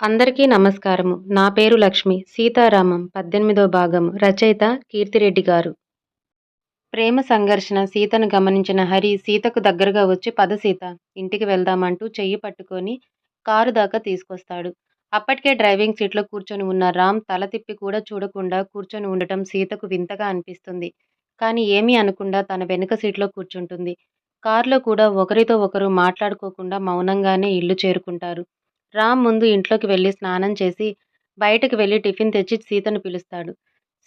అందరికీ నమస్కారము. నా పేరు లక్ష్మి. సీతారామం పద్దెనిమిదో భాగం రచయిత కీర్తిరెడ్డి గారు. ప్రేమ సంఘర్షణ సీతను గమనించిన హరి సీతకు దగ్గరగా వచ్చి పద సీత ఇంటికి వెళ్దామంటూ చెయ్యి పట్టుకొని కారు దాకా తీసుకొస్తాడు. అప్పటికే డ్రైవింగ్ సీట్లో కూర్చొని ఉన్న రామ్ తల తిప్పి కూడా చూడకుండా కూర్చొని ఉండటం సీతకు వింతగా అనిపిస్తుంది. కానీ ఏమీ అనకుండా తన వెనుక సీట్లో కూర్చుంటుంది. కారులో కూడా ఒకరితో ఒకరు మాట్లాడుకోకుండా మౌనంగానే ఇల్లు చేరుకుంటారు. రామ్ ముందు ఇంట్లోకి వెళ్ళి స్నానం చేసి బయటకు వెళ్ళి టిఫిన్ తెచ్చి సీతను పిలుస్తాడు.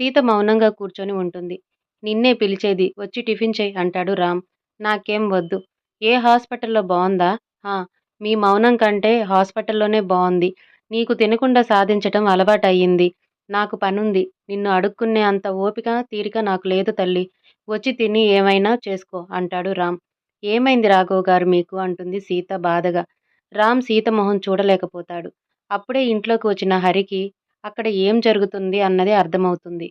సీత మౌనంగా కూర్చొని ఉంటుంది. నిన్నే పిలిచేది వచ్చి టిఫిన్ చేయి అంటాడు రామ్. నాకేం వద్దు. ఏ హాస్పిటల్లో బాగుందా మీ మౌనం కంటే హాస్పిటల్లోనే బాగుంది నీకు తినకుండా సాధించటం అలవాటయ్యింది. నాకు పనుంది. నిన్ను అడుక్కునే అంత ఓపిక తీరిక నాకు లేదు తల్లి. వచ్చి తిని ఏమైనా చేసుకో అంటాడు రామ్. ఏమైంది రాఘవ్ గారు మీకు? అంటుంది సీత బాధగా. రామ్ సీత మొహం చూడలేకపోతాడు. అప్పుడే ఇంట్లోకి వచ్చిన హరికి అక్కడ ఏం జరుగుతుంది అన్నది అర్థమవుతుంది.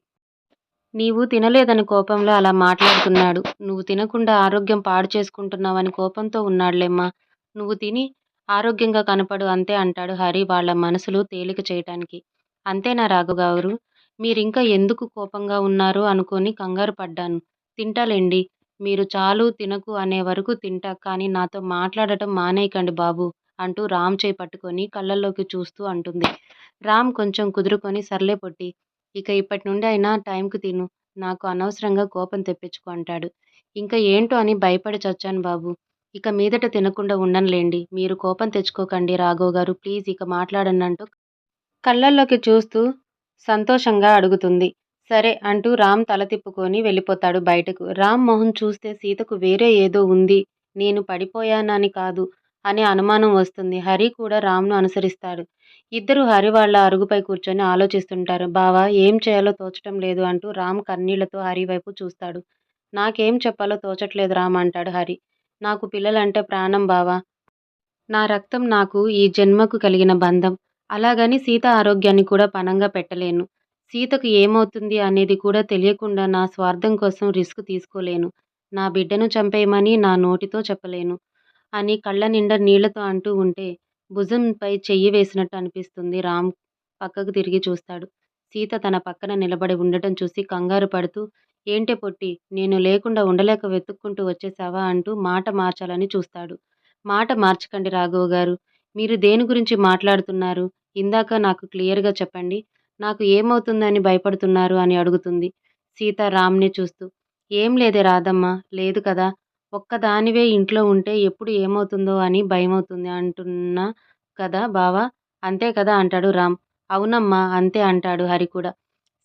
నీవు తినలేదని కోపంలో అలా మాట్లాడుతున్నాడు. నువ్వు తినకుండా ఆరోగ్యం పాడు చేసుకుంటున్నావని కోపంతో ఉన్నాడులేమ్మా. నువ్వు తిని ఆరోగ్యంగా కనపడు అంతే అంటాడు హరి వాళ్ళ మనసులు తేలిక చేయటానికి. అంతేనా రాఘుగారు మీరింకా ఎందుకు కోపంగా ఉన్నారు అనుకొని కంగారు పడ్డాను. తింటాలేండి. మీరు చాలు తినకు అనే వరకు తింటా కానీ నాతో మాట్లాడటం మానేయకండి బాబు. అంటూ రామ్ చేయి పట్టుకొని కళ్ళల్లోకి చూస్తూ అంటుంది. రామ్ కొంచెం కుదురుకొని సర్లే పొట్టి ఇక ఇప్పటి నుండి అయినా టైంకు తిను. నాకు అనవసరంగా కోపం తెప్పించుకో అంటాడు. ఇంకా ఏంటో అని భయపడి చచ్చాను బాబు. ఇక మీదట తినకుండా ఉండనులేండి. మీరు కోపం తెచ్చుకోకండి రాఘవ్ గారు. ప్లీజ్ ఇక మాట్లాడండి అంటూ కళ్ళల్లోకి చూస్తూ సంతోషంగా అడుగుతుంది. సరే అంటూ రామ్ తల తిప్పుకొని వెళ్ళిపోతాడు బయటకు. రామ్ మొహం చూస్తే సీతకు వేరే ఏదో ఉంది. నేను పడిపోయానని కాదు. అనే అనుమానం వస్తుంది. హరి కూడా రామ్ను అనుసరిస్తాడు. ఇద్దరు హరి వాళ్ళ అరుగుపై కూర్చొని ఆలోచిస్తుంటారు. బావా ఏం చేయాలో తోచటం లేదు అంటూ రామ్ కన్నీళ్ళతో హరి వైపు చూస్తాడు. నాకేం చెప్పాలో తోచట్లేదు రామ్ అంటాడు హరి. నాకు పిల్లలంటే ప్రాణం బావా. నా రక్తం నాకు ఈ జన్మకు కలిగిన బంధం. అలాగని సీత ఆరోగ్యాన్ని కూడా పనంగా పెట్టలేను. సీతకు ఏమవుతుంది అనేది కూడా తెలియకుండా నా స్వార్థం కోసం రిస్క్ తీసుకోలేను. నా బిడ్డను చంపేయమని నా నోటితో చెప్పలేను. అని కళ్ళ నిండా నీళ్ళతో అంటూ ఉంటే భుజంపై చెయ్యి వేసినట్టు అనిపిస్తుంది. రామ్ పక్కకు తిరిగి చూస్తాడు. సీత తన పక్కన నిలబడి ఉండటం చూసి కంగారు పడుతూ ఏంటే పొట్టి నేను లేకుండా ఉండలేక వెతుక్కుంటూ వచ్చేసావా? అంటూ మాట మార్చాలని చూస్తాడు. మాట మార్చకండి రాఘవ్ గారు. మీరు దేని గురించి మాట్లాడుతున్నారు? ఇందాక నాకు క్లియర్గా చెప్పండి. నాకు ఏమవుతుందని భయపడుతున్నారు? అని అడుగుతుంది సీత రామ్ని చూస్తూ. ఏం లేదే రాధమ్మ లేదు కదా. ఒక్కదానివే ఇంట్లో ఉంటే ఎప్పుడు ఏమవుతుందో అని భయమవుతుంది అంటున్నా కదా బావా? అంతే కదా అంటాడు రామ్. అవునమ్మా అంతే అంటాడు హరి కూడా.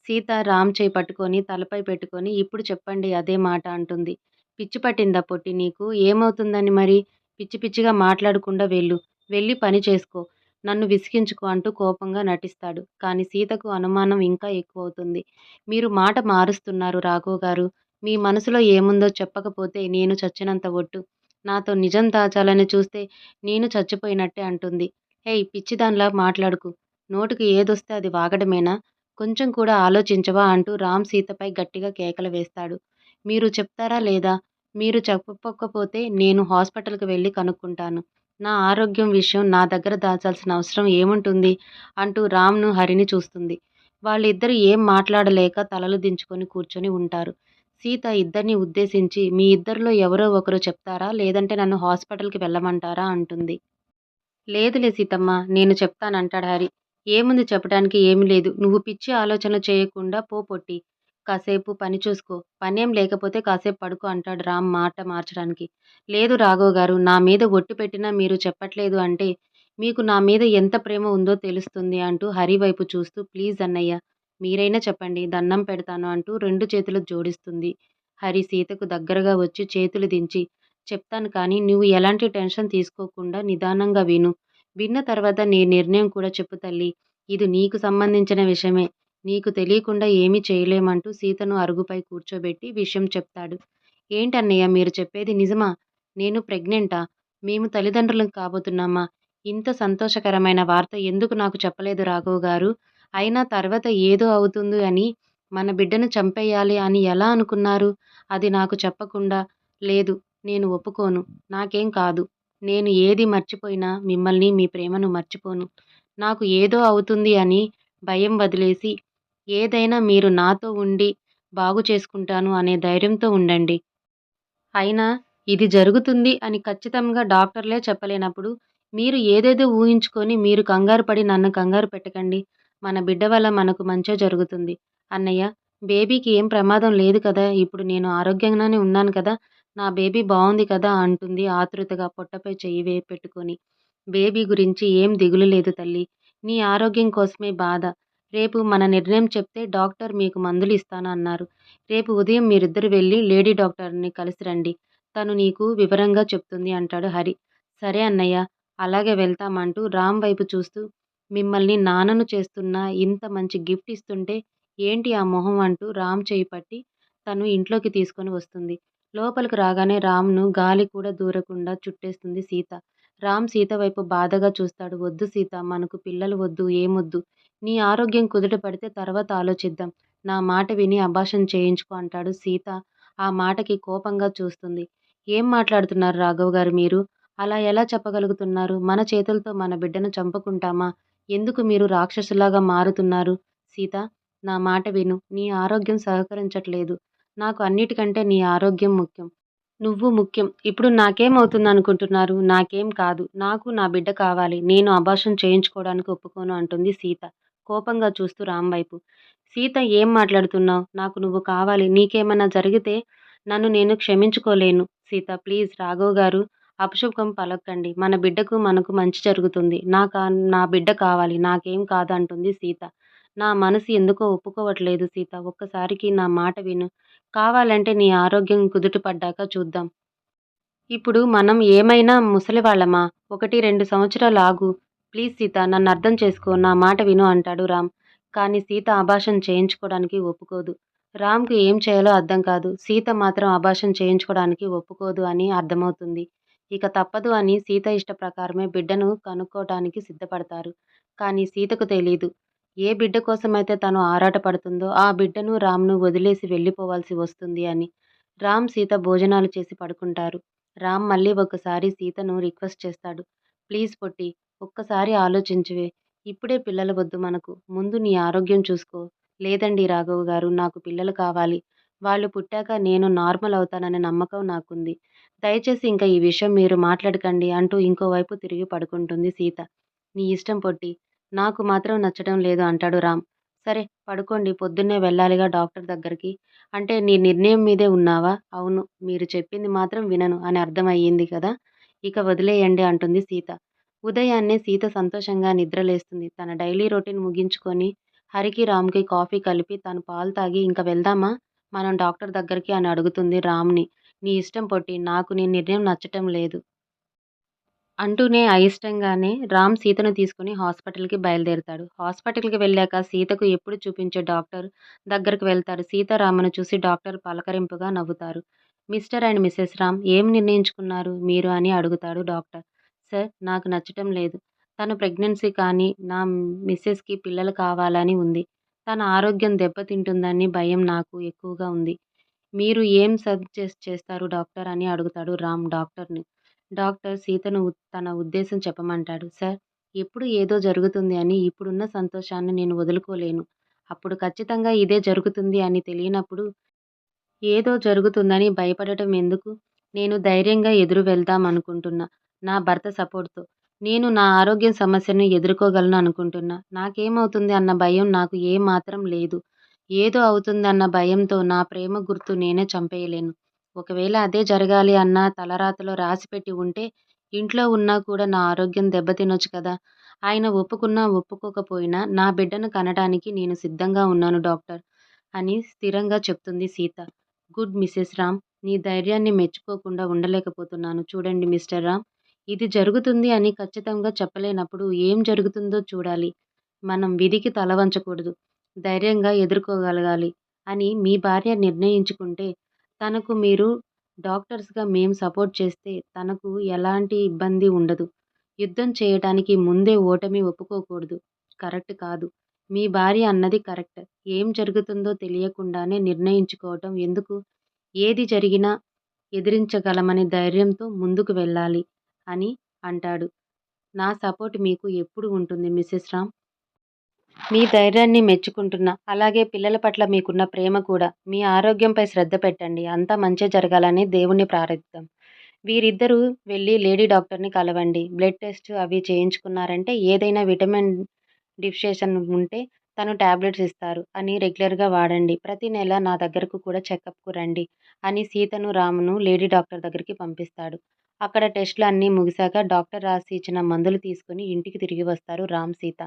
సీత రామ్ చేయి పట్టుకొని తలపై పెట్టుకొని ఇప్పుడు చెప్పండి అదే మాట అంటుంది. పిచ్చి పట్టిందా పొట్టి నీకు? ఏమవుతుందని మరి? పిచ్చి పిచ్చిగా మాట్లాడకుండా వెళ్ళు. వెళ్ళి పని చేసుకో. నన్ను విసిగించుకో అంటూ కోపంగా నటిస్తాడు. కానీ సీతకు అనుమానం ఇంకా ఎక్కువ అవుతుంది మీరు మాట మారుస్తున్నారు రాఘవ్ గారు. మీ మనసులో ఏముందో చెప్పకపోతే నేను చచ్చినంత ఒట్టు. నాతో నిజం దాచాలని చూస్తే నేను చచ్చిపోయినట్టే అంటుంది. హేయ్ పిచ్చిదాన్లా మాట్లాడుకు. నోటికి ఏదొస్తే అది వాగడమేనా? కొంచెం కూడా ఆలోచించవా అంటూ రామ్ సీతపై గట్టిగా కేకలు వేస్తాడు. మీరు చెప్తారా లేదా? మీరు చెప్పకపోతే నేను హాస్పిటల్కి వెళ్ళి కనుక్కుంటాను. నా ఆరోగ్యం విషయం నా దగ్గర దాచాల్సిన అవసరం ఏముంటుంది? అంటూ రామ్ను హరిని చూస్తుంది. వాళ్ళిద్దరూ ఏం మాట్లాడలేక తలలు దించుకొని కూర్చొని ఉంటారు. సీత ఇద్దరిని ఉద్దేశించి మీ ఇద్దరిలో ఎవరో ఒకరు చెప్తారా? లేదంటే నన్ను హాస్పిటల్కి వెళ్ళమంటారా? అంటుంది. లేదులే సీతమ్మ నేను చెప్తానంటాడు హరి. ఏముంది చెప్పడానికి ఏమీ లేదు. నువ్వు పిచ్చి ఆలోచనలు చేయకుండా పో పొట్టి. కాసేపు పని చూసుకో. పనేం లేకపోతే కాసేపు పడుకో అంటాడు రామ్ మాట మార్చడానికి. లేదు రాఘవ్ గారు నా మీద ఒట్టు పెట్టినా మీరు చెప్పట్లేదు అంటే మీకు నా మీద ఎంత ప్రేమ ఉందో తెలుస్తుంది అంటూ హరి వైపు చూస్తూ ప్లీజ్ అన్నయ్య మీరైనా చెప్పండి దండం పెడతాను అంటూ రెండు చేతులు జోడిస్తుంది. హరి సీతకు దగ్గరగా వచ్చి చేతులు దించి చెప్తాను కానీ నువ్వు ఎలాంటి టెన్షన్ తీసుకోకుండా నిదానంగా విను. విన్న తర్వాత నీ నిర్ణయం కూడా చెప్పు తల్లి. ఇది నీకు సంబంధించిన విషయమే. నీకు తెలియకుండా ఏమీ చేయలేమంటూ సీతను అరుగుపై కూర్చోబెట్టి విషయం చెప్తాడు. ఏంటన్నయ్య మీరు చెప్పేది నిజమా? నేను ప్రెగ్నెంటా? మేము తల్లిదండ్రులకు కాబోతున్నామా? ఇంత సంతోషకరమైన వార్త ఎందుకు నాకు చెప్పలేదు రాఘవ్ గారు? అయినా తర్వాత ఏదో అవుతుంది అని మన బిడ్డను చంపేయాలి అని ఎలా అనుకున్నారు అది నాకు చెప్పకుండా లేదు నేను ఒప్పుకోను నాకేం కాదు నేను ఏది మర్చిపోయినా మిమ్మల్ని మీ ప్రేమను మర్చిపోను నాకు ఏదో అవుతుంది అని భయం వదిలేసి ఏదైనా మీరు నాతో ఉండి బాగు చేసుకుంటాను అనే ధైర్యంతో ఉండండి. అయినా ఇది జరుగుతుంది అని ఖచ్చితంగా డాక్టర్లే చెప్పలేనప్పుడు మీరు ఏదేదో ఊహించుకొని మీరు కంగారు పడి నన్ను కంగారు పెట్టకండి. మన బిడ్డ వల్ల మనకు మంచే జరుగుతుంది. అన్నయ్య బేబీకి ఏం ప్రమాదం లేదు కదా! ఇప్పుడు నేను ఆరోగ్యంగానే ఉన్నాను కదా! నా బేబీ బాగుంది కదా! అంటుంది ఆతృతగా పొట్టపై చెయ్యి పెట్టుకొని. బేబీ గురించి ఏం దిగులు లేదు తల్లి నీ ఆరోగ్యం కోసమే బాధ. రేపు మన నిర్ణయం చెప్తే డాక్టర్ మీకు మందులు ఇస్తాను అన్నారు. రేపు ఉదయం మీరిద్దరు వెళ్ళి లేడీ డాక్టర్ని కలిసి రండి. తను నీకు వివరంగా చెప్తుంది అంటాడు హరి. సరే అన్నయ్య! అలాగే వెళ్తాం అంటూ రామ్ వైపు చూస్తూ మిమ్మల్ని నాన్నను చేస్తున్నా ఇంత మంచి గిఫ్ట్ ఇస్తుంటే ఏంటి ఆ మొహం అంటూ రామ్ చేయి పట్టి తను ఇంట్లోకి తీసుకొని వస్తుంది. లోపలికి రాగానే రామ్ను గాలి కూడా దూరకుండా చుట్టేస్తుంది సీత. రామ్ సీత వైపు బాధగా చూస్తాడు. వద్దు సీత మనకు పిల్లలు వద్దు ఏమొద్దు. నీ ఆరోగ్యం కుదుట పడితే తర్వాత ఆలోచిద్దాం. నా మాట విని అభాషణ చేయించుకో అంటాడు. సీత ఆ మాటకి కోపంగా చూస్తుంది. ఏం మాట్లాడుతున్నారు రాఘవ్ గారు మీరు? అలా ఎలా చెప్పగలుగుతున్నారు? మన చేతులతో మన బిడ్డను చంపుకుంటామా? ఎందుకు మీరు రాక్షసులాగా మారుతున్నారు? సీత నా మాట విను. నీ ఆరోగ్యం సహకరించట్లేదు. నాకు అన్నిటికంటే నీ ఆరోగ్యం ముఖ్యం. నువ్వు ముఖ్యం. ఇప్పుడు నాకేమవుతుందనుకుంటున్నారు? నాకేం కాదు. నాకు నా బిడ్డ కావాలి. నేను అభాషం చేయించుకోవడానికి ఒప్పుకోను అంటుంది సీత కోపంగా చూస్తూ రామ్ వైపు. సీత ఏం మాట్లాడుతున్నావు నాకు నువ్వు కావాలి. నీకేమన్నా జరిగితే నన్ను నేను క్షమించుకోలేను. సీత ప్లీజ్ రాఘవ్ గారు అపశకునం పలకండి మన బిడ్డకు మనకు మంచి జరుగుతుంది. నాకా నా బిడ్డ కావాలి. నాకేం కాదు అంటుంది సీత. నా మనసు ఎందుకో ఒప్పుకోవట్లేదు సీత. ఒక్కసారికి నా మాట విను. కావాలంటే నీ ఆరోగ్యం కుదుటపడ్డాక చూద్దాం. ఇప్పుడు మనం ఏమైనా ముసలివాళ్ళమా? ఒకటి రెండు సంవత్సరాలు ఆగు. ప్లీజ్ సీత నన్ను అర్థం చేసుకో. నా మాట విను అంటాడు రామ్. కానీ సీత ఆభాషం చేయించుకోవడానికి ఒప్పుకోదు. రామ్‌కు ఏం చేయాలో అర్థం కాదు. సీత మాత్రం ఆభాషం చేయించుకోవడానికి ఒప్పుకోదు అని అర్థమవుతుంది. ఇక తప్పదు అని సీత ఇష్ట ప్రకారమే బిడ్డను కనుక్కోవటానికి సిద్ధపడతారు. కానీ సీతకు తెలీదు. ఏ బిడ్డ కోసమైతే తను ఆరాటపడుతుందో ఆ బిడ్డను రామ్‌ను వదిలేసి వెళ్ళిపోవాల్సి వస్తుంది అని. రామ్, సీత భోజనాలు చేసి పడుకుంటారు. రామ్ మళ్ళీ ఒకసారి సీతను రిక్వెస్ట్ చేస్తాడు. ప్లీజ్ పొట్టి ఒక్కసారి ఆలోచించువే ఇప్పుడే పిల్లలు వద్దు మనకు. ముందు నీ ఆరోగ్యం చూసుకో. లేదండి రాఘవ్ గారు నాకు పిల్లలు కావాలి. వాళ్ళు పుట్టాక నేను నార్మల్ అవుతాననే నమ్మకం నాకుంది. దయచేసి ఇంక ఈ విషయం మీరు మాట్లాడకండి అంటూ ఇంకోవైపు తిరిగి పడుకుంటుంది సీత. నీ ఇష్టం పొట్టి. నాకు మాత్రం నచ్చడం లేదు అంటాడు రామ్. సరే పడుకోండి పొద్దున్నే వెళ్ళాలిగా డాక్టర్ దగ్గరికి. అంటే నీ నిర్ణయం మీదే ఉన్నావా? అవును. మీరు చెప్పింది మాత్రం వినను అని అర్థమయ్యింది కదా! ఇక వదిలేయండి అంటుంది సీత. ఉదయాన్నే సీత సంతోషంగా నిద్రలేస్తుంది. తన డైలీ రొటీన్ ముగించుకొని హరికి, రామ్‌కి కాఫీ కలిపి తను పాలు తాగి ఇంకా వెళ్దామా మనం డాక్టర్ దగ్గరికి అని అడుగుతుంది రామ్‌ని. నీ ఇష్టం పొట్టి. నాకు నీ నిర్ణయం నచ్చటం లేదు. అంటూనే అయిష్టంగానే రామ్ సీతను తీసుకుని హాస్పిటల్‌కి బయలుదేరతాడు. హాస్పిటల్‌కి వెళ్ళాక సీతకు ఎప్పుడు చూపించే డాక్టర్ దగ్గరకు వెళ్తారు సీతారామను చూసి డాక్టర్ పలకరింపుగా నవ్వుతారు. మిస్టర్ అండ్ మిసెస్ రామ్ ఏం నిర్ణయించుకున్నారు మీరు అని అడుగుతాడు డాక్టర్. సార్ నాకు నచ్చటం లేదు. తను ప్రెగ్నెన్సీ కానీ నా మిస్సెస్కి పిల్లలు కావాలని ఉంది. తన ఆరోగ్యం దెబ్బతింటుందని భయం నాకు ఎక్కువగా ఉంది. మీరు ఏం సజెస్ట్ చేస్తారు డాక్టర్ అని అడుగుతాడు రామ్ డాక్టర్‌ని. డాక్టర్ సీతను తన ఉద్దేశం చెప్పమంటాడు. సార్ ఎప్పుడు ఏదో జరుగుతుంది అని ఇప్పుడున్న సంతోషాన్ని నేను వదులుకోలేను. అప్పుడు ఖచ్చితంగా ఇదే జరుగుతుంది అని తెలియనప్పుడు ఏదో జరుగుతుందని భయపడటం ఎందుకు? నేను ధైర్యంగా ఎదురు వెళ్దాం అనుకుంటున్నా. నా భర్త సపోర్ట్‌తో. నేను నా ఆరోగ్యం సమస్యను ఎదుర్కోగలను అనుకుంటున్నా. నాకేమవుతుంది అన్న భయం నాకు ఏ మాత్రం లేదు. ఏదో అవుతుందన్న భయంతో నా ప్రేమ గుర్తు నేనే చంపేయలేను. ఒకవేళ అదే జరగాలి అన్న తలరాతలో రాసిపెట్టి ఉంటే ఇంట్లో ఉన్నా కూడా నా ఆరోగ్యం దెబ్బతినొచ్చు కదా! ఆయన ఒప్పుకున్నా ఒప్పుకోకపోయినా నా బిడ్డను కనడానికి నేను సిద్ధంగా ఉన్నాను డాక్టర్ అని స్థిరంగా చెప్తుంది సీత. గుడ్ మిసెస్ రామ్ నీ ధైర్యాన్ని మెచ్చుకోకుండా ఉండలేకపోతున్నాను. చూడండి మిస్టర్ రామ్ ఇది జరుగుతుంది అని ఖచ్చితంగా చెప్పలేనప్పుడు ఏం జరుగుతుందో చూడాలి. మనం విధికి తల వంచకూడదు. ధైర్యంగా ఎదుర్కోగలగాలి అని మీ భార్య నిర్ణయించుకుంటే తనకు మీరు డాక్టర్స్‌గా మేం సపోర్ట్ చేస్తే తనకు ఎలాంటి ఇబ్బంది ఉండదు. యుద్ధం చేయటానికి ముందే ఓటమి ఒప్పుకోకూడదు. కరెక్ట్ కాదు. మీ భార్య అన్నది కరెక్ట్. ఏం జరుగుతుందో తెలియకుండానే నిర్ణయించుకోవటం ఎందుకు? ఏది జరిగినా ఎదిరించగలమనే ధైర్యంతో ముందుకు వెళ్ళాలి అని అంటాడు. నా సపోర్ట్ మీకు ఎప్పుడు ఉంటుంది మిసెస్ రామ్ మీ ధైర్యాన్ని మెచ్చుకుంటున్నా. అలాగే పిల్లల పట్ల మీకున్న ప్రేమ కూడా. మీ ఆరోగ్యంపై శ్రద్ధ పెట్టండి. అంతా మంచి జరగాలని దేవుణ్ణి ప్రార్థిద్దాం. వీరిద్దరూ వెళ్ళి లేడీ డాక్టర్ని కలవండి. బ్లడ్ టెస్ట్ అవి చేయించుకున్నారంటే ఏదైనా విటమిన్ డిఫిషియేషన్ ఉంటే తను ట్యాబ్లెట్స్ ఇస్తారు అని రెగ్యులర్గా వాడండి. ప్రతి నెల నా దగ్గరకు కూడా చెకప్కు రండి అని సీతను రామును లేడీ డాక్టర్ దగ్గరికి పంపిస్తాడు. అక్కడ టెస్టులు అన్నీ ముగిశాక డాక్టర్ రాసి ఇచ్చిన మందులు తీసుకుని ఇంటికి తిరిగి వస్తారు రామ్ సీత.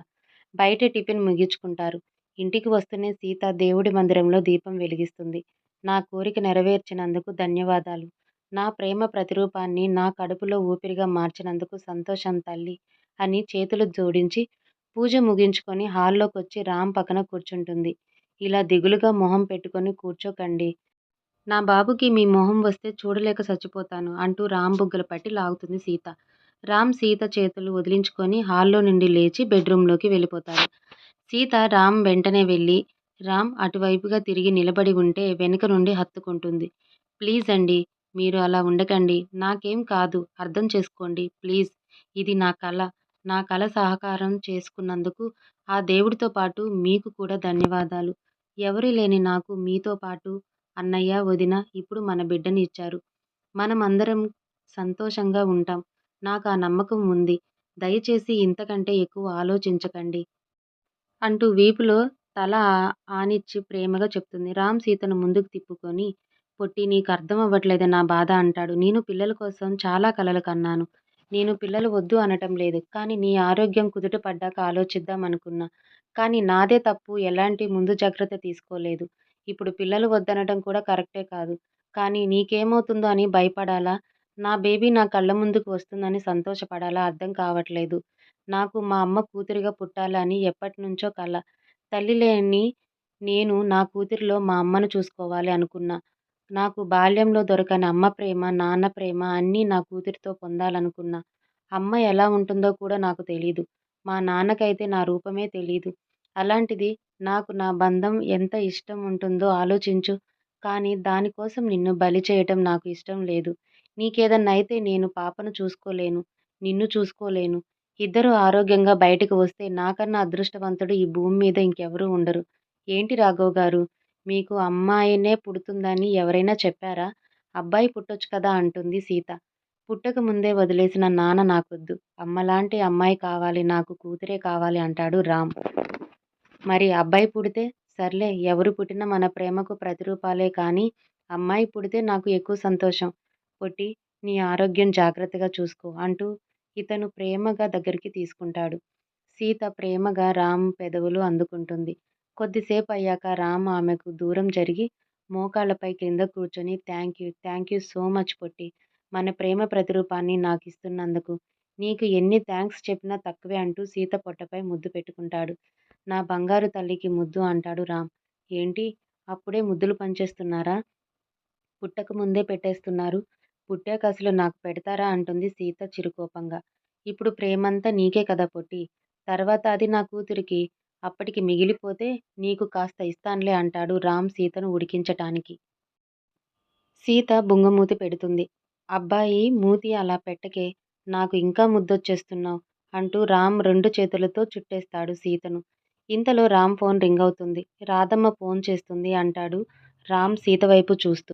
బయట టిఫిన్ ముగించుకుంటారు. ఇంటికి వస్తూనే సీత దేవుడి మందిరంలో దీపం వెలిగిస్తుంది. నా కోరిక నెరవేర్చినందుకు ధన్యవాదాలు. నా ప్రేమ ప్రతిరూపాన్ని నా కడుపులో ఊపిరిగా మార్చినందుకు సంతోషం తల్లి అని చేతులు జోడించి పూజ ముగించుకొని హాల్లోకి వచ్చి రామ్ పక్కన కూర్చుంటుంది. ఇలా దిగులుగా మొహం పెట్టుకొని కూర్చోకండి. నా బాబుకి మీ మొహం వస్తే చూడలేక చచ్చిపోతాను అంటూ రామ్ బుగ్గలు పట్టి లాగుతుంది సీత. రామ్ సీత చేతులు వదిలించుకొని హాల్లో నుండి లేచి బెడ్రూమ్లోకి వెళ్ళిపోతాడు. సీత రామ్ వెంటనే వెళ్ళి రామ్ అటువైపుగా తిరిగి నిలబడి ఉంటే వెనుక నుండి హత్తుకుంటుంది. ప్లీజ్ అండి మీరు అలా ఉండకండి. నాకేం కాదు అర్థం చేసుకోండి ప్లీజ్. ఇది నా కళ నా కళ సహకారం చేసుకున్నందుకు ఆ దేవుడితో పాటు మీకు కూడా ధన్యవాదాలు. ఎవరు లేని నాకు మీతో పాటు అన్నయ్య వదిన ఇప్పుడు మన బిడ్డని ఇచ్చారు. మనం అందరం సంతోషంగా ఉంటాం. నాకు ఆ నమ్మకం ఉంది. దయచేసి ఇంతకంటే ఎక్కువ ఆలోచించకండి. అంటూ వీపులో తల ఆనిచ్చి ప్రేమగా చెప్తుంది. రామ్ సీతను ముందుకు తిప్పుకొని పొట్టి నీకు అర్థం అవ్వట్లేదు నా బాధ అంటాడు. నేను పిల్లల కోసం చాలా కలలు కన్నాను. నేను పిల్లలు వద్దు అనటం లేదు. కానీ నీ ఆరోగ్యం కుదుట పడ్డాక ఆలోచిద్దాం అనుకున్నా. కానీ నాదే తప్పు. ఎలాంటి ముందు జాగ్రత్త తీసుకోలేదు. ఇప్పుడు పిల్లలు వద్దనటం కూడా కరెక్టే కాదు. కానీ నీకేమవుతుందో అని భయపడాలా? నా బేబీ నా కళ్ళ ముందుకు వస్తుందని సంతోషపడాలా? అర్థం కావట్లేదు. నాకు మా అమ్మ కూతురిగా పుట్టాలని ఎప్పటి నుంచో కల. తల్లి లేని నేను నా కూతురిలో మా అమ్మను చూసుకోవాలి అనుకున్నా. నాకు బాల్యంలో దొరకని అమ్మ ప్రేమ నాన్న ప్రేమ అన్నీ నా కూతురితో పొందాలనుకున్నా. అమ్మ ఎలా ఉంటుందో కూడా నాకు తెలీదు. మా నాన్నకైతే నా రూపమే తెలీదు. అలాంటిది నాకు నా బంధం ఎంత ఇష్టం ఉంటుందో ఆలోచించు. కానీ దానికోసం నిన్ను బలి చేయటం నాకు ఇష్టం లేదు. నీకేదన్నా అయితే నేను పాపను చూసుకోలేను నిన్ను చూసుకోలేను. ఇద్దరు ఆరోగ్యంగా బయటకు వస్తే నాకన్నా అదృష్టవంతుడు ఈ భూమి మీద ఇంకెవరూ ఉండరు. ఏంటి రాఘవ్ గారు? మీకు అమ్మాయినే పుడుతుందని ఎవరైనా చెప్పారా? అబ్బాయి పుట్టొచ్చు కదా అంటుంది సీత. పుట్టక ముందే వదిలేసిన నాన్న నాకొద్దు. అమ్మలాంటి అమ్మాయి కావాలి నాకు కూతురే కావాలి అంటాడు రామ్. మరి అబ్బాయి పుడితే? సర్లే ఎవరు పుట్టినా మన ప్రేమకు ప్రతిరూపాలే కానీ అమ్మాయి పుడితే నాకు ఎక్కువ సంతోషం. పొట్టి నీ ఆరోగ్యం జాగ్రత్తగా చూసుకో అంటూ ఇతను ప్రేమగా దగ్గరికి తీసుకుంటాడు. సీత ప్రేమగా రామ్ పెదవులు అందుకుంటుంది. కొద్దిసేపు అయ్యాక రామ్ ఆమెకు దూరం జరిగి మోకాళ్ళపై కింద కూర్చొని thank you thank you so much పొట్టి. మన ప్రేమ ప్రతిరూపాన్ని నాకు ఇస్తున్నందుకు నీకు ఎన్ని థ్యాంక్స్ చెప్పినా తక్కువే అంటూ సీత పొట్టపై ముద్దు పెట్టుకుంటాడు. నా బంగారు తల్లికి ముద్దు అంటాడు రామ్. ఏంటి? అప్పుడే ముద్దులు పనిచేస్తున్నారా పుట్టక ముందే పెట్టేస్తున్నారు. పుట్టాక అసలు నాకు పెడతారా? అంటుంది సీత చిరుకోపంగా. ఇప్పుడు ప్రేమంతా నీకే కదా పొట్టి. తర్వాత అది నా కూతురికి. అప్పటికి మిగిలిపోతే నీకు కాస్త ఇస్తాన్లే అంటాడు రామ్ సీతను ఉడికించటానికి. సీత బుంగమూతి పెడుతుంది. అబ్బాయి మూతి అలా పెట్టకే నాకు ఇంకా ముద్దొచ్చేస్తున్నావు అంటూ రామ్ రెండు చేతులతో చుట్టేస్తాడు సీతను. ఇంతలో రామ్ ఫోన్ రింగ్ అవుతుంది. రాధమ్మ ఫోన్ చేస్తుంది అంటాడు రామ్ సీత వైపు చూస్తూ.